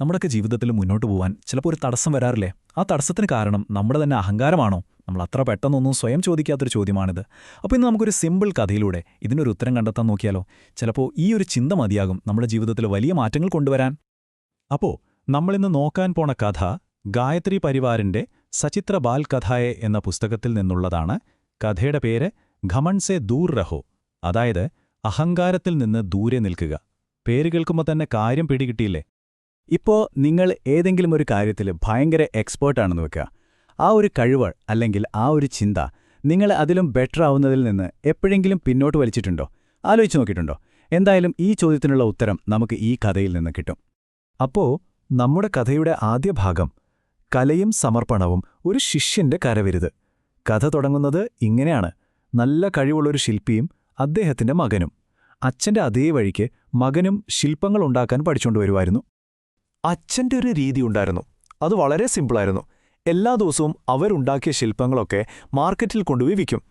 നമ്മുടെയൊക്കെ ജീവിതത്തിൽ മുന്നോട്ട് പോകാൻ ചിലപ്പോൾ ഒരു തടസ്സം വരാറില്ലേ? ആ തടസ്സത്തിന് കാരണം നമ്മുടെ തന്നെ അഹങ്കാരമാണോ? നമ്മൾ അത്ര പെട്ടെന്നൊന്നും സ്വയം ചോദിക്കാത്തൊരു ചോദ്യമാണിത്. അപ്പോൾ ഇന്ന് നമുക്കൊരു സിമ്പിൾ കഥയിലൂടെ ഇതിനൊരു ഉത്തരം കണ്ടെത്താൻ നോക്കിയാലോ? ചിലപ്പോൾ ഈ ഒരു ചിന്ത മതിയാകും നമ്മുടെ ജീവിതത്തിൽ വലിയ മാറ്റങ്ങൾ കൊണ്ടുവരാൻ. അപ്പോൾ നമ്മളിന്ന് നോക്കാൻ പോണ കഥ ഗായത്രി പരിവാറിന്റെ സചിത്ര ബാൽ കഥായെ എന്ന പുസ്തകത്തിൽ നിന്നുള്ളതാണ്. കഥയുടെ പേര് ഘമൺസെ ദൂർ റഹോ അതായത് അഹങ്കാരത്തിൽ നിന്ന് ദൂരെ നിൽക്കുക. പേര് കേൾക്കുമ്പോൾ തന്നെ കാര്യം പിടികിട്ടിയില്ലേ? ഇപ്പോ നിങ്ങൾ ഏതെങ്കിലും ഒരു കാര്യത്തിൽ ഭയങ്കര എക്സ്പേർട്ടാണെന്ന് വെക്കുക ആ ഒരു കഴിവ് അല്ലെങ്കിൽ ആ ഒരു ചിന്ത നിങ്ങൾ അതിലും ബെറ്റർ ആവുന്നതിൽ നിന്ന് എപ്പോഴെങ്കിലും പിന്നോട്ട് വലിച്ചിട്ടുണ്ടോ? ആലോചിച്ച് നോക്കിയിട്ടുണ്ടോ? എന്തായാലും ഈ ചോദ്യത്തിനുള്ള ഉത്തരം നമുക്ക് ഈ കഥയിൽ നിന്ന് കിട്ടും. അപ്പോ നമ്മുടെ കഥയുടെ ആദ്യ ഭാഗം കലയും സമർപ്പണവും ഒരു ശിഷ്യന്റെ കരവരുത്. കഥ തുടങ്ങുന്നത് ഇങ്ങനെയാണ്. നല്ല കഴിവുള്ളൊരു ശില്പിയും അദ്ദേഹത്തിന്റെ മകനും. അച്ഛന്റെ അതേ വഴിക്ക് മകനും ശില്പങ്ങൾ ഉണ്ടാക്കാൻ പഠിച്ചുകൊണ്ട് അച്ഛന്റെ ഒരു രീതി ഉണ്ടായിരുന്നു. അത് വളരെ സിമ്പിളായിരുന്നു. എല്ലാ ദിവസവും അവരുണ്ടാക്കിയ ശില്പങ്ങളൊക്കെ മാർക്കറ്റിൽ കൊണ്ടുപോയി വിൽക്കും.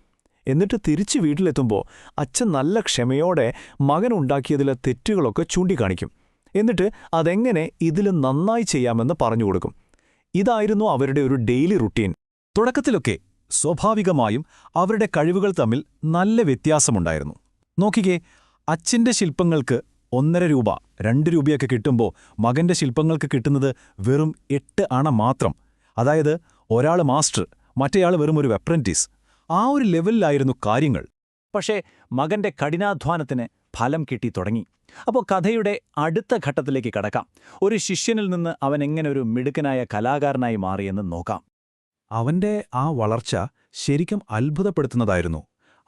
എന്നിട്ട് തിരിച്ച് വീട്ടിലെത്തുമ്പോൾ അച്ഛൻ നല്ല ക്ഷമയോടെ മകൻ ഉണ്ടാക്കിയതിലെ തെറ്റുകളൊക്കെ ചൂണ്ടിക്കാണിക്കും. എന്നിട്ട് അതെങ്ങനെ ഇതിൽ നന്നായി ചെയ്യാമെന്ന് പറഞ്ഞു കൊടുക്കും. ഇതായിരുന്നു അവരുടെ ഒരു ഡെയിലി റുട്ടീൻ. തുടക്കത്തിലൊക്കെ സ്വാഭാവികമായും അവരുടെ കഴിവുകൾ തമ്മിൽ നല്ല വ്യത്യാസമുണ്ടായിരുന്നു. നോക്കിക്കേ അച്ഛന്റെ ശില്പങ്ങൾക്ക് ഒന്നര രൂപ രണ്ട് രൂപയൊക്കെ കിട്ടുമ്പോൾ മകന്റെ ശില്പങ്ങൾക്ക് കിട്ടുന്നത് വെറും എട്ട് അണ മാത്രം. അതായത് ഒരാൾ മാസ്റ്റർ മറ്റേയാൾ വെറും ഒരു അപ്രന്റീസ് ആ ഒരു ലെവലിലായിരുന്നു കാര്യങ്ങൾ. പക്ഷേ മകന്റെ കഠിനാധ്വാനത്തിന് ഫലം കിട്ടി തുടങ്ങി. അപ്പോൾ കഥയുടെ അടുത്ത ഘട്ടത്തിലേക്ക് കടക്കാം. ഒരു ശിഷ്യനിൽ നിന്ന് അവൻ എങ്ങനെ ഒരു മിടുക്കനായ കലാകാരനായി മാറിയെന്ന് നോക്കാം. അവന്റെ ആ വളർച്ച ശരിക്കും അത്ഭുതപ്പെടുത്തുന്നതായിരുന്നു.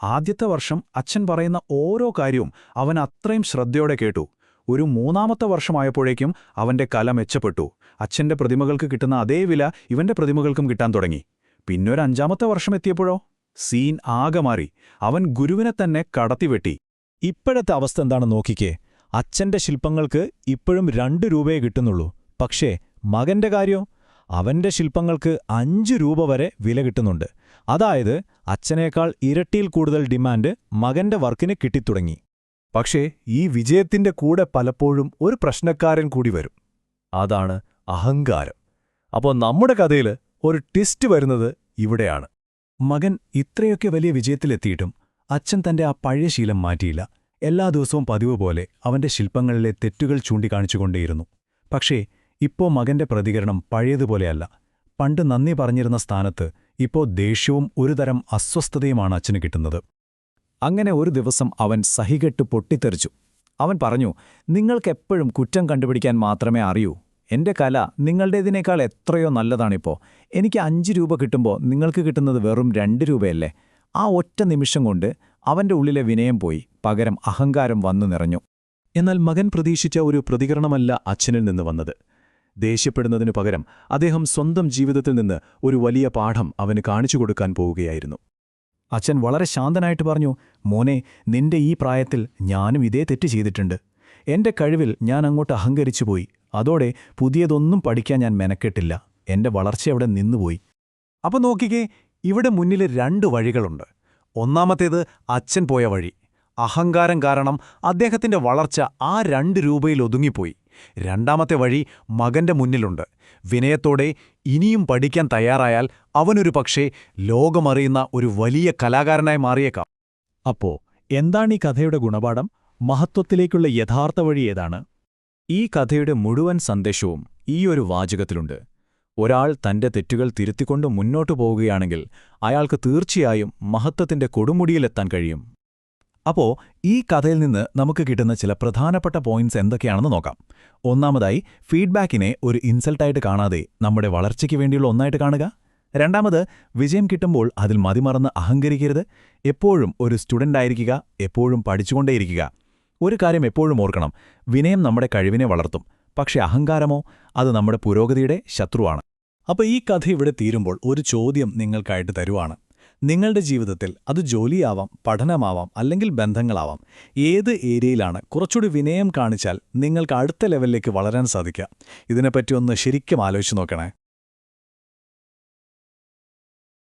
ആദ്യത്തെ വർഷം അച്ഛൻ പറയുന്ന ഓരോ കാര്യവും അവൻ അത്രയും ശ്രദ്ധയോടെ കേട്ടു. ഒരു മൂന്നാമത്തെ വർഷമായപ്പോഴേക്കും അവന്റെ കല മെച്ചപ്പെട്ടു. അച്ഛന്റെ പ്രതിമകൾക്ക് കിട്ടുന്ന അതേ വില ഇവന്റെ പ്രതിമകൾക്കും കിട്ടാൻ തുടങ്ങി. പിന്നൊരു അഞ്ചാമത്തെ വർഷം എത്തിയപ്പോഴോ? സീൻ ആകെ മാറി. അവൻ ഗുരുവിനെ തന്നെ കടത്തിവെട്ടി ഇപ്പോഴത്തെ അവസ്ഥ എന്താണെന്ന് നോക്കിക്കേ. അച്ഛന്റെ ശില്പങ്ങൾക്ക് ഇപ്പോഴും രണ്ട് രൂപയെ കിട്ടുന്നുള്ളൂ. പക്ഷേ മകന്റെ കാര്യോ? അവന്റെ ശില്പങ്ങൾക്ക് അഞ്ച് രൂപ വരെ വില കിട്ടുന്നുണ്ട്. അതായത് അച്ഛനേക്കാൾ ഇരട്ടിയിൽ കൂടുതൽ ഡിമാൻഡ് മകന്റെ വർക്കിന് കിട്ടിത്തുടങ്ങി. പക്ഷേ ഈ വിജയത്തിന്റെ കൂടെ പലപ്പോഴും ഒരു പ്രശ്നക്കാരൻ കൂടി വരും. അതാണ് അഹങ്കാരം. അപ്പോൾ നമ്മുടെ കഥയിൽ ഒരു ട്വിസ്റ്റ് വരുന്നത് ഇവിടെയാണ്. മകൻ ഇത്രയൊക്കെ വലിയ വിജയത്തിലെത്തിയിട്ടും അച്ഛൻ തന്റെ ആ പഴയ ശീലം മാറ്റിയില്ല. എല്ലാ ദിവസവും പതിവ് പോലെ അവന്റെ ശില്പങ്ങളിലെ തെറ്റുകൾ ചൂണ്ടിക്കാണിച്ചുകൊണ്ടേയിരുന്നു. പക്ഷേ ഇപ്പോ മകന്റെ പ്രതികരണം പഴയതുപോലെയല്ല. പണ്ട് നന്ദി പറഞ്ഞിരുന്ന സ്ഥാനത്ത് ഇപ്പോ ദേഷ്യവും ഒരുതരം അസ്വസ്ഥതയുമാണ് അച്ഛന് കിട്ടുന്നത്. അങ്ങനെ ഒരു ദിവസം അവൻ സഹികെട്ട് പൊട്ടിത്തെറിച്ചു. അവൻ പറഞ്ഞു നിങ്ങൾക്കെപ്പോഴും കുറ്റം കണ്ടുപിടിക്കാൻ മാത്രമേ അറിയൂ. എന്റെ കല നിങ്ങളുടേതിനേക്കാൾ എത്രയോ നല്ലതാണിപ്പോ. എനിക്ക് അഞ്ച് രൂപ കിട്ടുമ്പോൾ നിങ്ങൾക്ക് കിട്ടുന്നത് വെറും രണ്ട് രൂപയല്ലേ? ആ ഒറ്റ നിമിഷം കൊണ്ട് അവന്റെ ഉള്ളിലെ വിനയം പോയി പകരം അഹങ്കാരം വന്നു നിറഞ്ഞു. എന്നാൽ മകൻ പ്രതീക്ഷിച്ച ഒരു പ്രതികരണമല്ല അച്ഛനിൽ നിന്ന് വന്നത്. ദേഷ്യപ്പെടുന്നതിനു പകരം അദ്ദേഹം സ്വന്തം ജീവിതത്തിൽ നിന്ന് ഒരു വലിയ പാഠം അവന് കാണിച്ചു കൊടുക്കാൻ പോവുകയായിരുന്നു അച്ഛൻ വളരെ ശാന്തനായിട്ട് പറഞ്ഞു മോനെ നിന്റെ ഈ പ്രായത്തിൽ ഞാനും ഇതേ തെറ്റ് ചെയ്തിട്ടുണ്ട്. എന്റെ കഴിവിൽ ഞാൻ അങ്ങോട്ട് അഹങ്കരിച്ചു പോയി. അതോടെ പുതിയതൊന്നും പഠിക്കാൻ ഞാൻ മെനക്കെട്ടില്ല. എന്റെ വളർച്ച അവിടെ നിന്നുപോയി. അപ്പൊ നോക്കിക്കേ ഇവിടെ മുന്നിൽ രണ്ട് വഴികളുണ്ട്. ഒന്നാമത്തേത് അച്ഛൻ പോയ വഴി. അഹങ്കാരം കാരണം അദ്ദേഹത്തിന്റെ വളർച്ച ആ രണ്ട് രൂപയിൽ ഒതുങ്ങിപ്പോയി. രണ്ടാമത്തെ വഴി മകന്റെ മുന്നിലുണ്ട്. വിനയത്തോടെ ഇനിയും പഠിക്കാൻ തയ്യാറായാൽ അവനൊരു പക്ഷേ ലോകമറിയുന്ന ഒരു വലിയ കലാകാരനായി മാറിയേക്കാം. അപ്പോ എന്താണ് ഈ കഥയുടെ ഗുണപാഠം? മഹത്വത്തിലേക്കുള്ള യഥാർത്ഥ വഴി ഏതാണ്? ഈ കഥയുടെ മുഴുവൻ സന്ദേശവും ഈ ഒരു വാചകത്തിലുണ്ട്. ഒരാൾ തന്റെ തെറ്റുകൾ തിരുത്തിക്കൊണ്ട് മുന്നോട്ടു പോവുകയാണെങ്കിൽ അയാൾക്ക് തീർച്ചയായും മഹത്വത്തിന്റെ കൊടുമുടിയിലെത്താൻ കഴിയും. അപ്പോ ഈ കഥയിൽ നിന്ന് നമുക്ക് കിട്ടുന്ന ചില പ്രധാനപ്പെട്ട പോയിന്റ്സ് എന്തൊക്കെയാണെന്ന് നോക്കാം. ഒന്നാമതായി ഫീഡ്ബാക്കിനെ ഒരു ഇൻസൾട്ടായിട്ട് കാണാതെ നമ്മുടെ വളർച്ചയ്ക്ക് വേണ്ടിയുള്ള ഒന്നായിട്ട് കാണുക. രണ്ടാമത് വിജയം കിട്ടുമ്പോൾ അതിൽ മതിമറന്ന് അഹങ്കരിക്കരുത്. എപ്പോഴും ഒരു സ്റ്റുഡന്റ് ആയിരിക്കുക എപ്പോഴും പഠിച്ചുകൊണ്ടേയിരിക്കുക. ഒരു കാര്യം എപ്പോഴും ഓർക്കണം വിനയം നമ്മുടെ കഴിവിനെ വളർത്തും. പക്ഷേ അഹങ്കാരമോ? അത് നമ്മുടെ പുരോഗതിയുടെ ശത്രുവാണ്. അപ്പോൾ ഈ കഥ ഇവിടെ തീരുമ്പോൾ ഒരു ചോദ്യം നിങ്ങൾക്കായിട്ട് തരുവാണ്. നിങ്ങളുടെ ജീവിതത്തിൽ അത് ജോലിയാവാം പഠനമാവാം അല്ലെങ്കിൽ ബന്ധങ്ങളാവാം. ഏത് ഏരിയയിലാണ് കുറച്ചുകൂടി വിനയം കാണിച്ചാൽ നിങ്ങൾക്ക് അടുത്ത ലെവലിലേക്ക് വളരാൻ സാധിക്കുക. ഇതിനെപ്പറ്റി ഒന്ന് ശരിക്കും ആലോചിച്ച് നോക്കണേ.